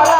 అరే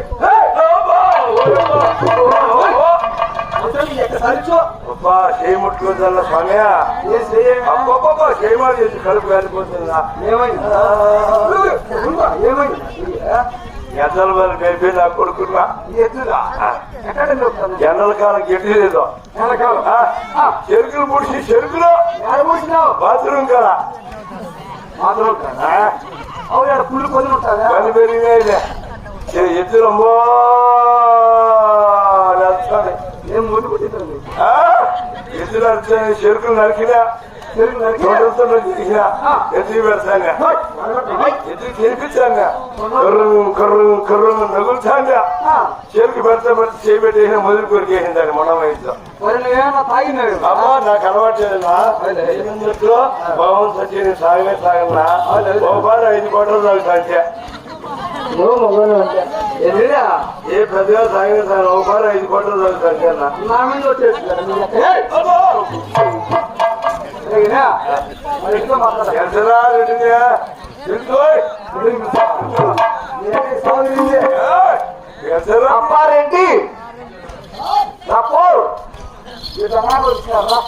అబ్బా చేయముట్టుకుందన్న అబ్బబ్బబ్బా చేయమని చేసి కడుపు ఏమైంది? ఎద్దల వల్ల నా కొడుకున్నా ఎండల కాలం గట్టి లేదు. చెరుకులు పుడిచి చెరుకులో. బాత్రూమ్ కదా అవును ఆడ పుల్లు పొంది ఉంటాగా పని పెరిగినాయిలే అమ్మో. ఏం ముందు కొట్టిందండి ఆ, ఎద్దులు నడుస్తాయి చెరుకులు నరికినా తోటలతో నరికినా ఎద్దులు పెడతాంగా ఎద్దులు తినిపించాంగా కర్రు కర్రు కర్రు నగులుతాంగా చెరుకు పెడతా పెడితే చేయబెట్టేసిన మొదలు కొరికేసిందండి మొన్న వయసులో అమ్మా నాకు అలవాట్లేదన్నా ఎనిమిదిలో భవన్ సత్యని సాగనే సాగన్నా ఒకసారి ఐదు కోట్ల నువ్వు మొగలు అంటే. ఏ పెద్దగా సాగిన సాగన ఒకసారి ఐదు కోట్ల నా మీద వచ్చేసి ఎంతరా రెడ్డిగా ఎంతరా అప్పారెడ్డి తప్పు ఈ టమాటో వచ్చినారా